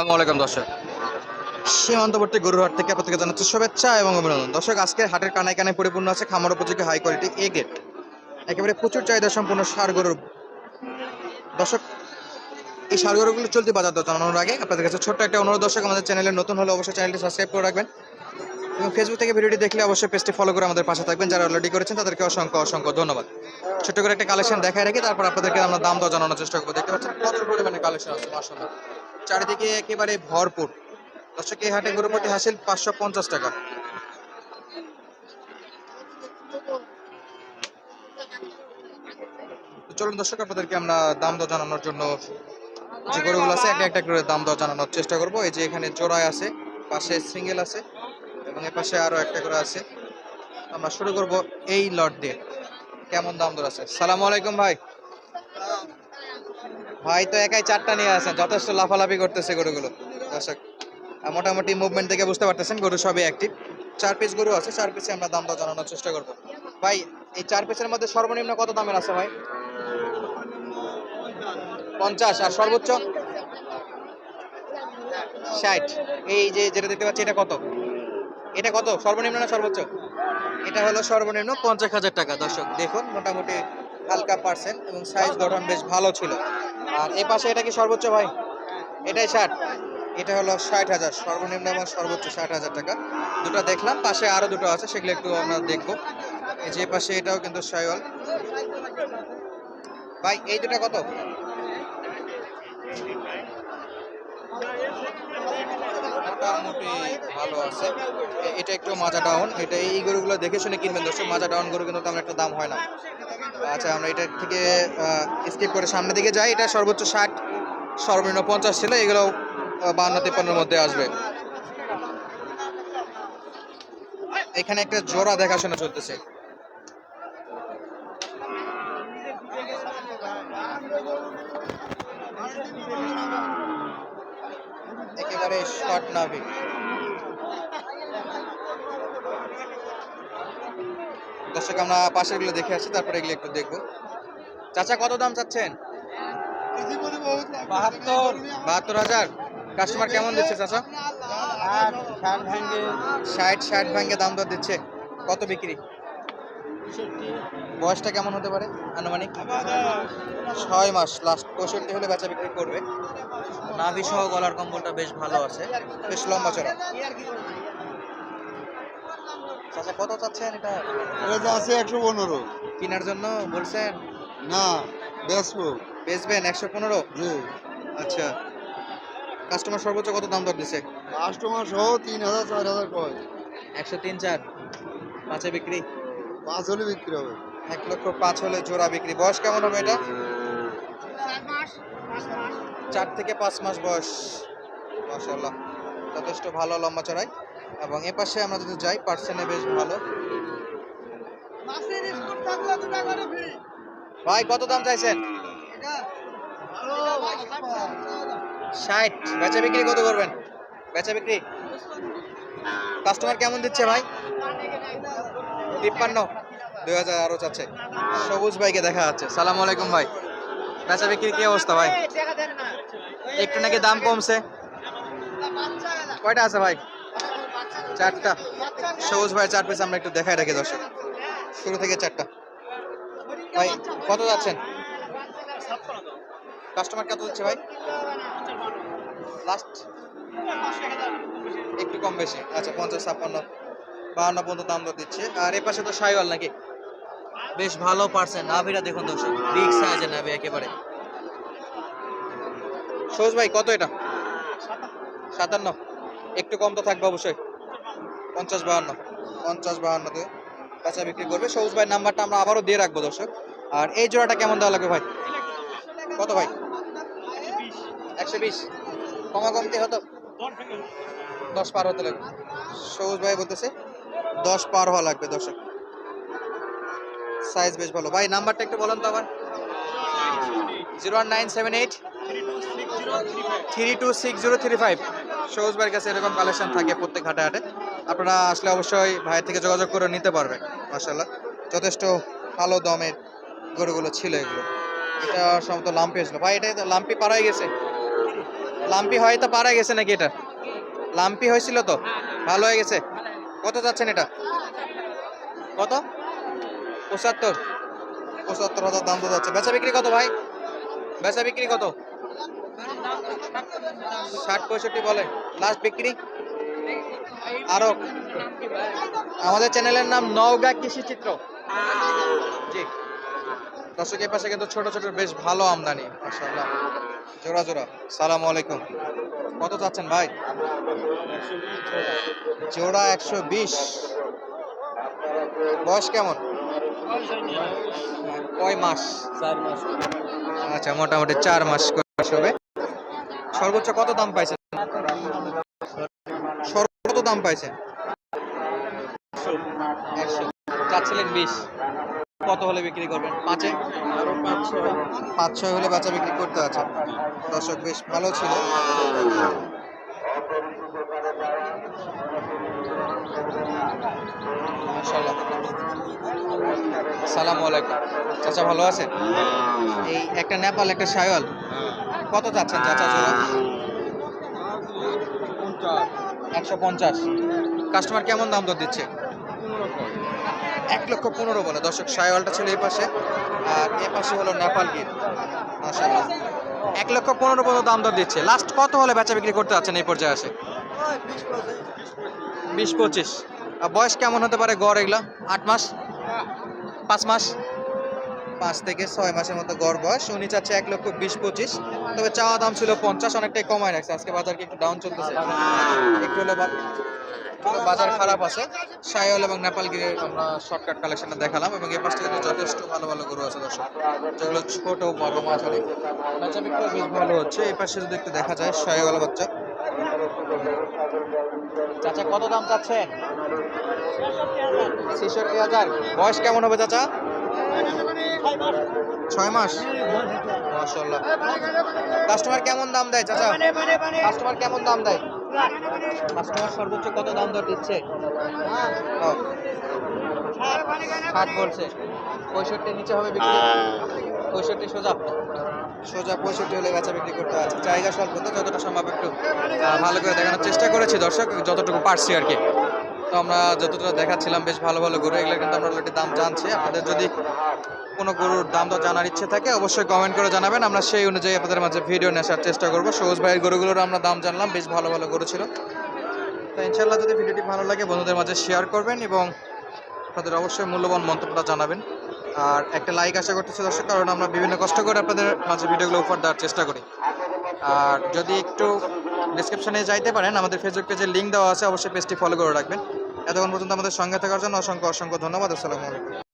আসসালামু দর্শক। সীমান্তবর্তী গরুহাট থেকে আপনাদেরকে জানাচ্ছি শুভেচ্ছা এবং অভিনন্দন। দর্শক, আজকের হাটের কানায় কানায় পরিপূর্ণ আছে খামার উপযোগী হাই কোয়ালিটি এ গেট একেবারে প্রচুর চাহিদা সম্পূর্ণ সার গরুর। দর্শক, এই সার গরুগুলো চলতি বাজার দর জানানোর আগে আপনাদের কাছে ছোট্ট একটা অনুরোধ, দর্শক, আমাদের চ্যানেলে নতুন হলে অবশ্যই চ্যানেলটি সাবস্ক্রাইব করে রাখবেন এবং ফেসবুক থেকে ভিডিওটি দেখলে অবশ্যই পেজটি ফলো করে আমাদের পাশে থাকবেন। যারা অলরেডি করেছেন, তাদেরকে অসংখ্য অসংখ্য ধন্যবাদ। ছোট্ট করে একটা কালেকশন দেখায় রাখি তারপর আপনাদেরকে আমরা দাম দর জানানোর চেষ্টা করব। দেখতে পাচ্ছেন, প্রচুর পরিমাণে কালেকশন আছে মার্শাল্লাহ চারিদিকে একেবারে ভরপুর। দর্শক, এই হাটে গরু প্রতি হাসিল পাঁচশো পঞ্চাশ টাকা। চলুন দর্শক, আপনাদেরকে আমরা দাম দর জানানোর জন্য যে গরুগুলো আছে একটা একটা করে দাম দর জানানোর চেষ্টা করব। এই যে এখানে জোড়ায় আছে, পাশে সিঙ্গেল আছে এবং এ পাশে আরও একটা করে আছে। আমরা শুরু করব এই লট দিয়ে। কেমন দাম দর আছে? সালাম আলাইকুম ভাই। ভাই তো একাই চারটা নিয়ে আসেন যথেষ্ট লাফালাফি করতেছে গরুগুলো। দর্শক মোটামুটি মুভমেন্ট থেকে বুঝতে পারতেছেন, গরু সবই অ্যাক্টিভ চার পিস গরু আছে, চার পিসে আমরা দাম দর জানানোর চেষ্টা করব। ভাই, এই চার পিসের মধ্যে সর্বনিম্ন কত দামের আছে ভাই? পঞ্চাশ, আর সর্বোচ্চ? ষাট। এই যে, যেটা দেখতে পাচ্ছি, এটা কত? এটা কত, সর্বনিম্ন না সর্বোচ্চ? এটা হলো সর্বনিম্ন পঞ্চাশ হাজার টাকা। দর্শক, দেখুন, মোটামুটি হালকা পার্সেন্ট এবং সাইজ গঠন বেশ ভালো ছিল। আর এ পাশে এটা কি সর্বোচ্চ ভাই? এটাই ষাট। এটা হলো ষাট হাজার। সর্বনিম্ন এবং সর্বোচ্চ ষাট হাজার টাকা। দুটো দেখলাম, পাশে আরও দুটো আছে, সেগুলো একটু আমরা দেখব। এই যে পাশে এটাও কিন্তু সাইওয়াল। ভাই, এই দুটো কত? মোটামুটি ভালো আছে। এটা একটু মাজা ডাউন। এটা এই গরুগুলো দেখে শুনে কিনবেন দর্শক, মাজা ডাউন গরু কিন্তু তেমন একটা দাম হয় না। আচ্ছা আমরা এটা থেকে স্কিপ করে সামনের দিকে যাই। এটা সর্বোচ্চ ষাট, সর্বনিম্ন পঞ্চাশ ছিল, এগুলো বান্ন, তিপ্পান্নর মধ্যে আসবে। এখানে একটা জোড়া দেখাশোনা চলতেছে একেবারে শর্ট নাভি দর্শক, আমরা পাশেরগুলো দেখে আসি তারপরে এগুলো একটু দেখব। চাচা, কত দাম চাচ্ছেন? বাহাত্তর বাহাত্তর হাজার। কাস্টমার কেমন দিচ্ছে চাচা? ষাট ষাট ভাঙ্গে দাম দর দিচ্ছে। কত বিক্রি? বয়সটা কেমন হতে পারে, আনুমানিক? ছয় মাস লাস্ট পঁয়ষট্টি হলে বেচা বিক্রি করবে। নাভি সহ গলার কম্বলটা বেশ ভালো আছে, বেশ লম্বা চড়া। চাচা কত চাচ্ছেন এটা? এটা আছে একশো পনেরো। কেনার জন্য বলছেন? না বেসবো বেচবেন একশো পনেরো? জি। আচ্ছা। কাস্টমার সর্বোচ্চ কত দাম দর দিছে? কাস্টমার সহ তিন হাজার চার হাজার কয়। একশো তিন চার। পাঁচে বিক্রি? পাঁচ হলে বিক্রি হবে। এক লক্ষ পাঁচ হলে জোড়া বিক্রি। বয়স কেমন হবে এটা? চার থেকে পাঁচ মাস বয়স। মাশাল্লাহ যথেষ্ট ভালো লম্বা চড়াই। এবং এ পাশে আমরা যদি যাই পার্সেন্টে বেশ ভালো। ভাই। কত দাম চাইছেন? ষাট। বেচা বিক্রি কত করবেন? বেচা বিক্রি? কাস্টমার কেমন দিচ্ছে ভাই? তিপ্পান্ন। দুই হাজার আরও চাচ্ছে। সবুজ ভাইকে দেখা যাচ্ছে। সালাম আলাইকুম ভাই। বেচা বিক্রির কি অবস্থা ভাই? একটু নাকি দাম কমছে? কয়টা আছে ভাই? চারটা। সবুজ ভাই চার পিস আমরা একটু দেখাই রাখি দর্শক। শুরু থেকে চারটা। ভাই, কত যাচ্ছেন? কাস্টমার কত দিচ্ছে ভাই? লাস্ট একটু কম বেশি। আচ্ছা পঞ্চাশ, ছাপ্পান্ন, বাহান্ন পর্যন্ত দাম দর দিচ্ছে। আর এ পাশে তো সাইওয়াল নাকি? বেশ ভালো পারছেন নাভিটা দেখুন দর্শক। বিগ সাইজের নাভি একেবারে। সবুজ ভাই, কত এটা? সাতান্ন। একটু কম তো থাকবে অবশ্যই। পঞ্চাশ বাহান্ন, পঞ্চাশ বাহান্নতে কাঁচা বিক্রি করবে। সবুজ ভাই নাম্বারটা আমরা আবারও দিয়ে রাখব, দর্শক। আর এই জোড়াটা কেমন দেওয়া লাগবে ভাই? কত ভাই? একশো বিশ। কমা কমতি হতো? দশ পার হতে লাগবে। সবুজ ভাই বলতেছে, দশ পার হওয়া লাগবে, দর্শক। সাইজ বেশ ভালো। ভাই, নাম্বারটা একটু বলেন তো আবার। Zero one nine seven eight. Three two six zero three five. সবুজ ভাইয়ের কাছে এরকম কালেকশন থাকে প্রত্যেক হাটে হাটে। আপনারা আসলে অবশ্যই ভাইয়ের থেকে যোগাযোগ করে নিতে পারবেন মাসাল্লাহ যথেষ্ট ভালো দমের গরুগুলো ছিল এগুলো। এটা সম্ভবত লাম্পি হয়েছিল ভাই, এটা লাম্পি পাড়াই গেছে। লাম্পি হয় তো পারা গেছে নাকি এটা? লাম্পি হয়েছিল তো? ভালো হয়ে গেছে? কত যাচ্ছেন এটা? কত? পঁচাত্তর। পঁচাত্তর হাজার দাম তো যাচ্ছে। বেচা বিক্রি কত ভাই? বেচা বিক্রি কত? ষাট পঁয়ষট্টি বলে। লাস্ট বিক্রি? আরও আমাদের চ্যানেলের নাম নওগাঁ কৃষি চিত্র। জি। দর্শক এর পাশে কিন্তু ছোট ছোট বেশ ভালো আমদানি মাশাআল্লাহ। জোড়া জোড়া। সালাম আলাইকুম। কত চাচ্ছেন ভাই? জোড়া একশো বিশ। বয়স কেমন? কয় মাস? চার মাস। আচ্ছা মোটামুটি চার মাস হবে। সর্বোচ্চ কত দাম পাইছেন? দাম পাইছেন? একশো। চাচ্ছিলেন বিশ। কত হলে বিক্রি করবেন? পাঁচে? আরও পাঁচ ছয় হলে বেচা বিক্রি করতে আছে। দর্শক বেশ ভালো ছিল। সালাম আলাইকুম। চাচা ভালো আছে এই একটা নেপাল একটা সায়ল কত চাচ্ছেন চাচা একশো পঞ্চাশ। কাস্টমার কেমন দাম দর দিচ্ছে? এক লক্ষ পনেরো বলে। দর্শক সায়ওয়ালটা ছিল এই পাশে। আর এ পাশে হলো নেপাল গির মাশাআল্লাহ। এক লক্ষ পনেরো পনেরো দাম দর দিচ্ছে। লাস্ট কত হলে বেচা বিক্রি করতে আছেন এই পর্যায়ে আসে? বিশ পঁচিশ। বয়স কেমন হতে পারে গড় এগুলো? আট মাস? পাঁচ মাস? পাঁচ থেকে ছয় মাসের মতো গড় বয়স। উনি চাচ্ছে এক লক্ষ বিশ পঁচিশ। তবে চাওয়া দাম ছিল পঞ্চাশ, অনেকটাই কমায় রাখছে। আজকে বাজার কি একটু ডাউন চলতেছে? একটু হলে বাজার খারাপ আছে। সায়ল এবং নেপালগিরির আমরা শর্টকাট কালেকশনটা দেখালাম এবং এই পাশটা কিন্তু যথেষ্ট ভালো ভালো গরু আছে, দর্শক। যেগুলো ছোট, বড় মাঝারি বাচ্চা বিক্রি বেশ ভালো হচ্ছে। এই পাশে যদি একটু দেখা যায় সায়ওয়ালা বাচ্চা। চাচা, কত দাম চাচ্ছেন? ছেষট্টি হাজার। বয়স কেমন হবে, চাচা? ছয় মাস। মাশাল্লাহ কাস্টমার কেমন দাম দেয় চাচা? কাস্টমার কেমন দাম দেয়? কাস্টমার সর্বোচ্চ কত দাম দর দিচ্ছে? ষাট বলছে। পঁয়ষট্টির নিচে হবে বিক্রি? পঁয়ষট্টি সোজা। সোজা পঁয়ষট্টি হলে বেচা বিক্রি করতে আছে জায়গা স্বল্প তো যতটা সম্ভব একটু ভালো করে দেখানোর চেষ্টা করেছি। দর্শক যতটুকু পারছি আর কি। তো আমরা যতটা দেখাচ্ছিলাম, বেশ ভালো ভালো গরু এগুলো কিন্তু আমরা অলরেডি দাম জানছি। আপনাদের যদি কোনো গরুর দাম দর জানার ইচ্ছে থাকে, অবশ্যই কমেন্ট করে জানাবেন। আমরা সেই অনুযায়ী আপনাদের মাঝে ভিডিও নেওয়ার চেষ্টা করব। সবুজ ভাইয়ের গরুগুলোর আমরা দাম জানলাম, বেশ ভালো ভালো গরু ছিল। তো ইনশাল্লাহ যদি ভিডিওটি ভালো লাগে, বন্ধুদের মাঝে শেয়ার করবেন এবং আপনাদের অবশ্যই মূল্যবান মন্তব্যটা জানাবেন। আর একটা লাইক আশা করতেছি দর্শক, কারণ আমরা বিভিন্ন কষ্ট করে আপনাদের মাঝে ভিডিওগুলো উপহার দেওয়ার চেষ্টা করি। আর যদি একটু ডিসক্রিপশনে যাইতে পারেন, আমাদের ফেসবুক পেজের লিঙ্ক দেওয়া আছে, অবশ্যই পেজটি ফলো করে রাখবেন। এতক্ষণ পর্যন্ত আমাদের সঙ্গে থাকার জন্য অসংখ্য অসংখ্য ধন্যবাদ, আসসালামু আলাইকুম।